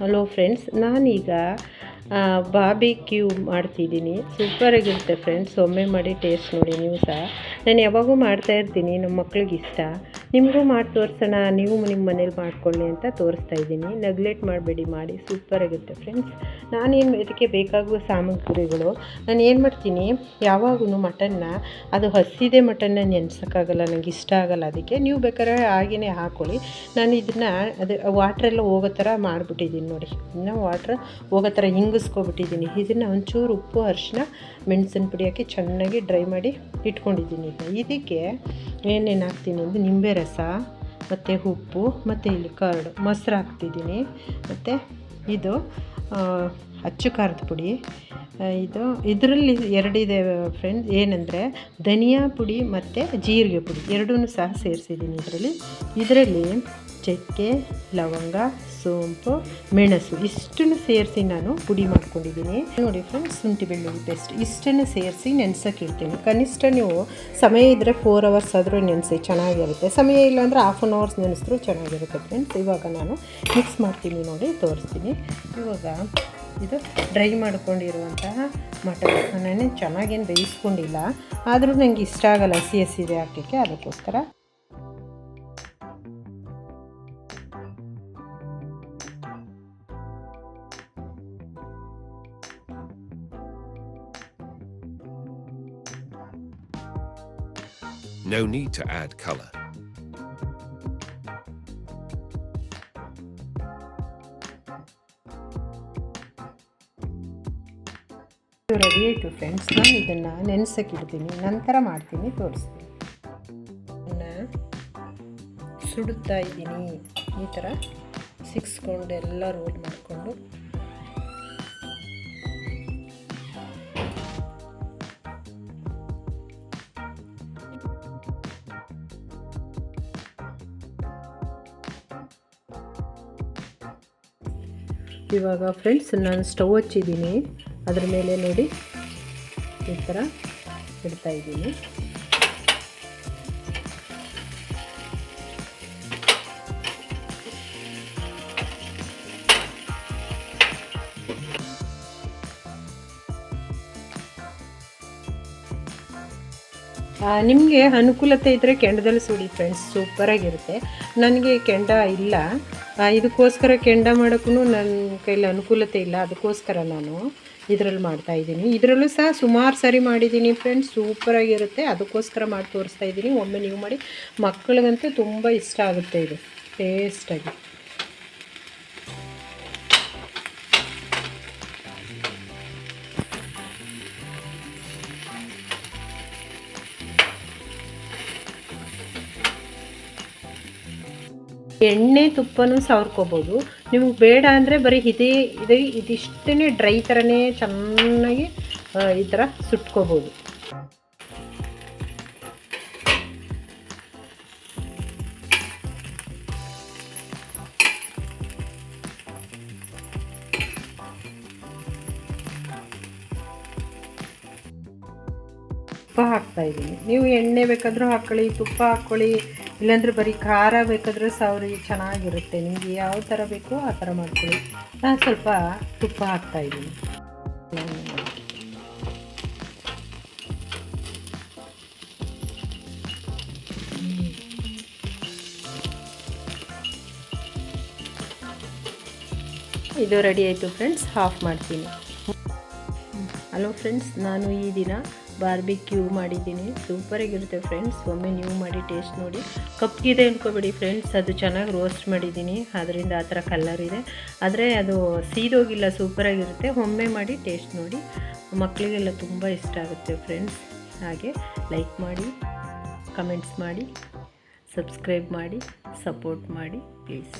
Hello friends ನಾನೀಗ barbecue ಮಾಡ್ತಿದ್ದೀನಿ. ಸೂಪರಾಗಿರುತ್ತೆ ಫ್ರೆಂಡ್ಸ್ ಒಮ್ಮೆ ಮಾಡಿ ಟೇಸ್ಟ್ ನೋಡಿ ನೀವು ಸಹ. ನಾನು ಯಾವಾಗೂ ಮಾಡ್ತಾ ಇರ್ತೀನಿ. ನಮ್ಮ ಮಕ್ಳಿಗೆ ಇಷ್ಟ. ನಿಮಗೂ ಮಾಡಿ ತೋರಿಸೋಣ, ನೀವು ನಿಮ್ಮ ಮನೇಲಿ ಮಾಡ್ಕೊಳ್ಳಿ ಅಂತ ತೋರಿಸ್ತಾ ಇದ್ದೀನಿ. ನೆಗ್ಲೆಕ್ಟ್ ಮಾಡಬೇಡಿ, ಮಾಡಿ. ಸೂಪರಾಗಿರುತ್ತೆ ಫ್ರೆಂಡ್ಸ್ ನಾನೇನು ಇದಕ್ಕೆ ಬೇಕಾಗುವ ಸಾಮಗ್ರಿಗಳು, ನಾನು ಏನು ಮಾಡ್ತೀನಿ ಯಾವಾಗೂ ಮಟನ್ನ, ಅದು ಹಸಿದೆ ಮಟನ್ನ ನೆನೆಸೋಕ್ಕಾಗಲ್ಲ ನನಗೆ ಇಷ್ಟ ಆಗಲ್ಲ ಅದಕ್ಕೆ. ನೀವು ಬೇಕಾದ್ರೆ ಹಾಗೇ ಹಾಕ್ಕೊಳ್ಳಿ ನಾನು ಇದನ್ನು, ಅದು ವಾಟ್ರೆಲ್ಲ ಹೋಗೋ ಥರ ಮಾಡಿಬಿಟ್ಟಿದ್ದೀನಿ ನೋಡಿ. ಇನ್ನು ವಾಟ್ರ್ ಹೋಗೋ ಥರ ಹಿಂಗಿಸ್ಕೊಬಿಟ್ಟಿದ್ದೀನಿ. ಇದನ್ನು ಒಂಚೂರು ಉಪ್ಪು ಅರಿಶಿನ ಮೆಣಸಿನ ಪುಡಿ ಹಾಕಿ ಚೆನ್ನಾಗಿ ಡ್ರೈ ಮಾಡಿ ಇಟ್ಕೊಂಡಿದ್ದೀನಿ. ಇದಕ್ಕೆ ಏನೇನು ಹಾಕ್ತೀನಿ ಅಂದರೆ ನಿಂಬೆ ರಸ ಮತ್ತು ಉಪ್ಪು ಮತ್ತು ಇಲ್ಲಿ ಕರ್ಡು ಮೊಸರು ಹಾಕ್ತಿದ್ದೀನಿ. ಮತ್ತು ಇದು ಅಚ್ಚು ಖಾರದ ಪುಡಿ. ಇದು ಇದರಲ್ಲಿ ಎರಡಿದೆ ಫ್ರೆಂಡ್ ಏನಂದರೆ ಧನಿಯಾ ಪುಡಿ ಮತ್ತು ಜೀರಿಗೆ ಪುಡಿ. ಎರಡೂ ಸಹ ಸೇರಿಸಿದ್ದೀನಿ ಇದರಲ್ಲಿ. ಇದರಲ್ಲಿ ಚಕ್ಕೆ, ಲವಂಗ, ಸೋಂಪು, ಮೆಣಸು ಇಷ್ಟನ್ನು ಸೇರಿಸಿ ನಾನು ಪುಡಿ ಮಾಡ್ಕೊಂಡಿದ್ದೀನಿ. ನೋಡಿ ಫ್ರೆಂಡ್ಸ್ ಶುಂಠಿ ಬೆಳ್ಳುಳ್ಳಿ ಪೇಸ್ಟ್ ಇಷ್ಟನ್ನು ಸೇರಿಸಿ ನೆನೆಸೋಕೆ ಇಡ್ತೀನಿ ಕನಿಷ್ಠ ನೀವು ಸಮಯ ಇದ್ದರೆ ಫೋರ್ ಅವರ್ಸ್ ಆದರೂ ನೆನೆಸಿ, ಚೆನ್ನಾಗಿರುತ್ತೆ. ಸಮಯ ಇಲ್ಲ ಅಂದರೆ ಹಾಫ್ ಆನ್ ಅವರ್ಸ್ ನೆನೆಸಿದ್ರು ಚೆನ್ನಾಗಿರುತ್ತೆ ಫ್ರೆಂಡ್ಸ್ ಇವಾಗ ನಾನು ಮಿಕ್ಸ್ ಮಾಡ್ತೀನಿ ನೋಡಿ, ತೋರಿಸ್ತೀನಿ. ಇವಾಗ ಇದು ಡ್ರೈ ಮಾಡ್ಕೊಂಡಿರುವಂತಹ ಮಟನ್. ನಾನು ಚೆನ್ನಾಗೇನು ಬೇಯಿಸ್ಕೊಂಡಿಲ್ಲ. ಆದರೂ ನನಗೆ ಇಷ್ಟ ಆಗಲ್ಲ ಹಸಿ ಹಸಿದೆ ಹಾಕಲಿಕ್ಕೆ, ಅದಕ್ಕೋಸ್ಕರ. No need to add color. Ready ಆಯಿತು ಫ್ರೆಂಡ್ಸ್ ನಾನು ಇದನ್ನು ನೆನೆಸಕ್ಕಿಡ್ತೀನಿ. ನಂತರ ಮಾಡ್ತೀನಿ, ತೋರಿಸ್ತೀನಿ. ಇದನ್ನು ಸುಡುತ್ತಾ ಇದ್ದೀನಿ. ಈ ಥರ ಸಿಕ್ಸ್ಕೊಂಡು ಎಲ್ಲ ರೋಲ್ ಮಾಡಿಕೊಂಡು. ಇವಾಗ ಫ್ರೆಂಡ್ಸ್ ನಾನು ಸ್ಟವ್ ಹಚ್ಚಿದ್ದೀನಿ. ಅದ್ರ ಮೇಲೆ ನೋಡಿ ಈ ಥರ ಇಡ್ತಾ ಇದ್ದೀನಿ. ನಿಮಗೆ ಅನುಕೂಲತೆ ಇದ್ದರೆ ಕೆಂಡದಲ್ಲಿ ಸುಡಿ ಫ್ರೆಂಡ್ಸ್ ಸೂಪರಾಗಿರುತ್ತೆ ನನಗೆ ಕೆಂಡ ಇಲ್ಲ. ಇದಕ್ಕೋಸ್ಕರ ಕೆಂಡ ಮಾಡೋಕ್ಕೂ ನನ್ನ ಕೈಲಿ ಅನುಕೂಲತೆ ಇಲ್ಲ, ಅದಕ್ಕೋಸ್ಕರ ನಾನು. ಇದರಲ್ಲಿ ಮಾಡ್ತಾ ಇದ್ದೀನಿ. ಇದರಲ್ಲೂ ಸಹ ಸುಮಾರು ಸರಿ ಮಾಡಿದ್ದೀನಿ ಫ್ರೆಂಡ್ಸ್ ಸೂಪರಾಗಿರುತ್ತೆ ಅದಕ್ಕೋಸ್ಕರ ಮಾಡಿ ತೋರಿಸ್ತಾ ಇದ್ದೀನಿ. ಒಮ್ಮೆ ನೀವು ಮಾಡಿ ಮಕ್ಕಳಿಗಂತೂ ತುಂಬ ಇಷ್ಟ ಆಗುತ್ತೆ ಇದು. ಟೇಸ್ಟಾಗಿ ಎಣ್ಣೆ ತುಪ್ಪನೂ ಸವರ್ಕೋಬೋದು. ನಿಮ್ಗೆ ಬೇಡ ಅಂದರೆ ಬರೀ ಇದೇ ಇದೇ ಇದಿಷ್ಟೇ ಡ್ರೈ ಥರನೇ ಚೆನ್ನಾಗಿ ಈ ಥರ ಸುಟ್ಕೋಬೋದು. ತುಪ್ಪ ಹಾಕ್ತಾ ಇದ್ದೀನಿ. ನೀವು ಎಣ್ಣೆ ಬೇಕಾದರೂ ಹಾಕ್ಕೊಳ್ಳಿ ತುಪ್ಪ ಹಾಕ್ಕೊಳ್ಳಿ ಇಲ್ಲಾಂದರೆ ಬರೀ ಖಾರ ಬೇಕಾದರೂ ಸವರಿ ಚೆನ್ನಾಗಿರುತ್ತೆ. ನಿಮಗೆ ಯಾವ ಥರ ಬೇಕೋ ಆ ಥರ ಮಾಡ್ಕೊಳ್ಳಿ. ನಾನು ಸ್ವಲ್ಪ ತುಪ್ಪ ಹಾಕ್ತಾ ಇದ್ದೀನಿ. ಇದು ರೆಡಿ ಆಯಿತು ಫ್ರೆಂಡ್ಸ್, ಹಾಫ್ ಮಾಡ್ತೀನಿ. ಹಲೋ ಫ್ರೆಂಡ್ಸ್, ನಾನು ಈ ದಿನ ಬಾರ್ಬಿಕ್ಯೂ ಮಾಡಿದ್ದೀನಿ. ಸೂಪರಾಗಿರುತ್ತೆ ಫ್ರೆಂಡ್ಸ್ ಒಮ್ಮೆ ನೀವು ಮಾಡಿ ಟೇಸ್ಟ್ ನೋಡಿ. ಕಪ್ಗಿದೆ ಅಂದ್ಕೋಬೇಡಿ ಫ್ರೆಂಡ್ಸ್ ಅದು ಚೆನ್ನಾಗಿ ರೋಸ್ಟ್ ಮಾಡಿದ್ದೀನಿ. ಅದರಿಂದ ಆ ಥರ ಕಲ್ಲರ್ ಇದೆ. ಆದರೆ ಅದು ಸೀದೋಗಿಲ್ಲ ಸೂಪರಾಗಿರುತ್ತೆ ಒಮ್ಮೆ ಮಾಡಿ ಟೇಸ್ಟ್ ನೋಡಿ. ಮಕ್ಕಳಿಗೆಲ್ಲ ತುಂಬ ಇಷ್ಟ ಆಗುತ್ತೆ ಫ್ರೆಂಡ್ಸ್ ಹಾಗೆ ಲೈಕ್ ಮಾಡಿ ಕಮೆಂಟ್ಸ್ ಮಾಡಿ ಸಬ್ಸ್ಕ್ರೈಬ್ ಮಾಡಿ ಸಪೋರ್ಟ್ ಮಾಡಿ ಪ್ಲೀಸ್